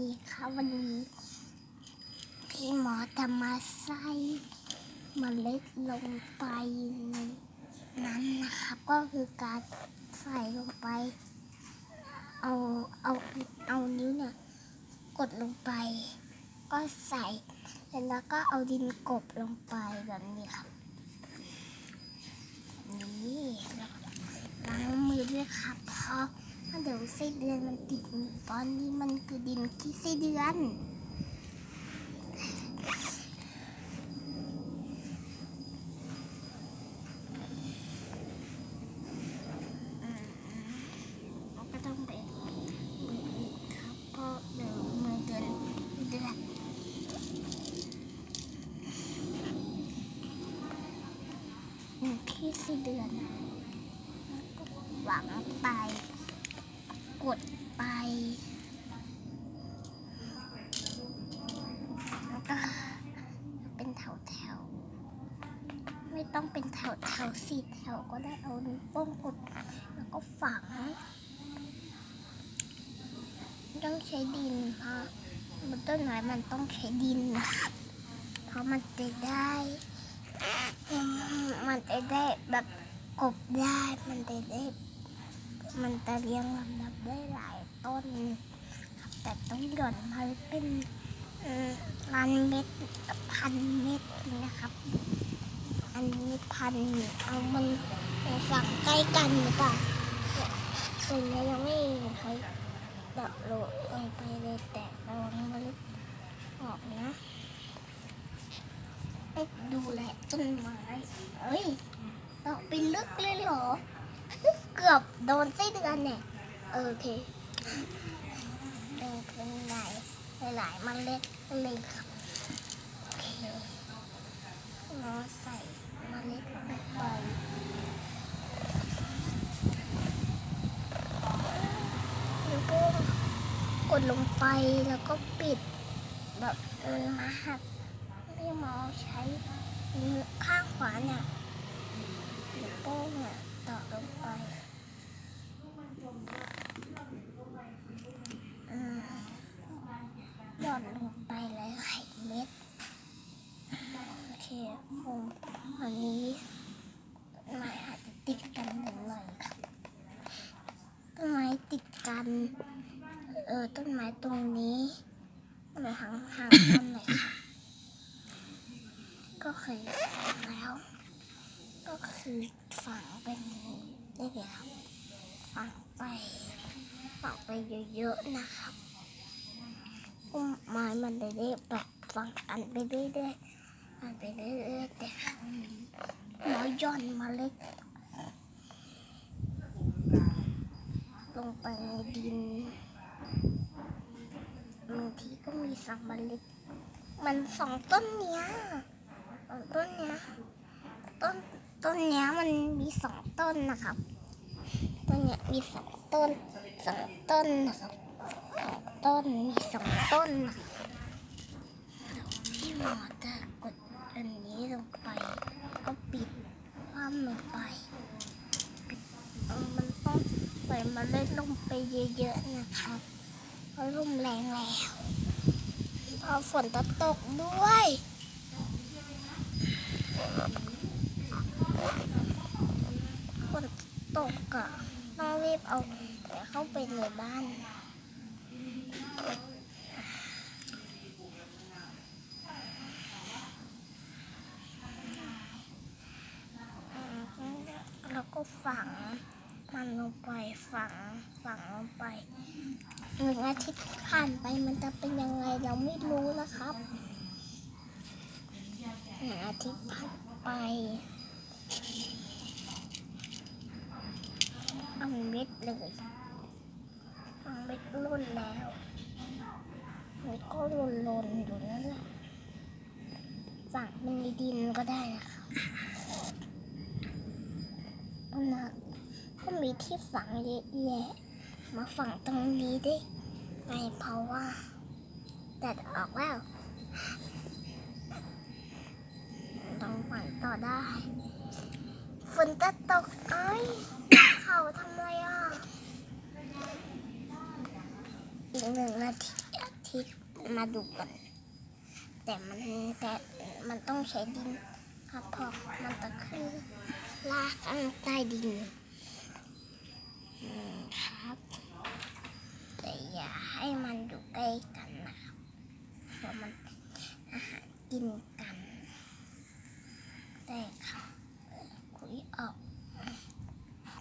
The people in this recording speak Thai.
ดีค่ะวันนี้ พี่หมอจะมาใส่เมล็ดลงไปในนั้นนะครับ ก็คือการใส่ลงไป เอาเอาเอานิ้วเนี่ยกดลงไป ก็ใส่แล้วก็เอาดินกบลงไปแบบนี้ครับนี่แล้วล้างมือด้วยครับเพราะ ถ้าเดี๋ยวไส้เดือนมันติดมือตอนนี้มันคือดินที่ไส้เดือนเขาก็ต้องไปขับรถเดี๋ยวมันจะดักขี้ไสเดือนหวังไป กดไป แล้วก็เป็นแถวแถว ไม่ต้องเป็นแถวแถวสี่แถวก็ได้เอานิ้วโป้งกด แล้วก็ฝัง ต้องใช้ดินเพราะบนต้นไม้มันต้องใช้ดินนะครับเพราะมันจะได้มันจะได้แบบกบได้ มันจะได้ มันจะเรียงลำดับได้หลายต้นครับแต่ต้องหย่อนมาเป็นพันเม็ดพันเม็ดนะครับ อันนี้พันเอามันฝังใกล้กันหรือเปล่าส่วนนี้ยังไม่มีใครเดาะโลลงไปเลยแต่เราไม่ลึกออกนะเอ๊ะดูแลต้นไม้เอ้ยเดาะไปลึกเลยเหรอ เกือบโดนไส้เดือนเนี่ยเออโอเคเป็นเป็นหลายหลายมันเล็ดเลยครับโอเคเราใส่เมล็ดลงไปแล้วก็กดลงไปแล้วก็ปิดแบบเออมาหักพี่หมอใช้ข้างขวาเนี่ยนิ้วโป้งเนี่ยต่อลงไป อืมหย่อนลงไปเลยไข่เม็ด โอเคผม อันนี้ต้นไม้อาจจะติดกันหน่อยครับต้นไม้ติดกัน เออต้นไม้ตรงนี้ต้นไม้ห่างห่างๆต้นหน่อยครับก็เคยฝังแล้ว ก็คือฝังเป็นได้เลยครับฝังไปฝังไปเยอะๆนะครับต้นไม้มันได้ได้แบบฝังอันไปเรื่อยๆ อันไปเรื่อยๆแต่ครั้งน้อยย่อนมาเล็ก ลงไปในดินบางทีก็มีสองเมล็ดมันสองต้นเนี้ยสองต้นเนี้ยต้นต้นเนี้ยมันมีสองต้นนะครับ ต้นเนี้ยมีสองต้นสองต้นนะครับสองต้นมีสองต้นนะครับเดี๋ยวพี่หมอจะกดอันนี้ลงไป ก็ปิด คว่ำลงไปมันต้องปล่อยมันเล่นลงไปเยอะๆนะครับเพราะลมแรงแล้วพอฝนจะตกด้วยฝนตกอะต้องรีบเอาเข้าไปในบ้าน แล้วก็ ฝัง มันลงไปฝังฝังลงไปหนึ่งอาทิตย์ผ่านไปมันจะเป็นยังไงเราไม่รู้นะครับหนึ่งอาทิตย์ผ่านไปเอาเม็ดเลยเอาเม็ดร่นแล้วเม็ดก็หล่นๆอยู่นั่นแหละฝังเป็นในดินก็ได้นะครับ นะก็มีที่ฝังเยอะแยะ มาฝังตรงนี้ได้ไงเพราะว่าแดดออกแล้วต้องฝังต่อได้ฝนจะตกเอ้ยเขาทำไรอะ อีกหนึ่งนาทีอาทิตย์มาดูกัน แต่มันแต่มันต้องใช้ดินครับพราะมันจะขึ้น ลากข้างใต้ดินครับแต่อย่าให้มันอยู่ใกล้กันนะครับเพราะมันอาหารกิน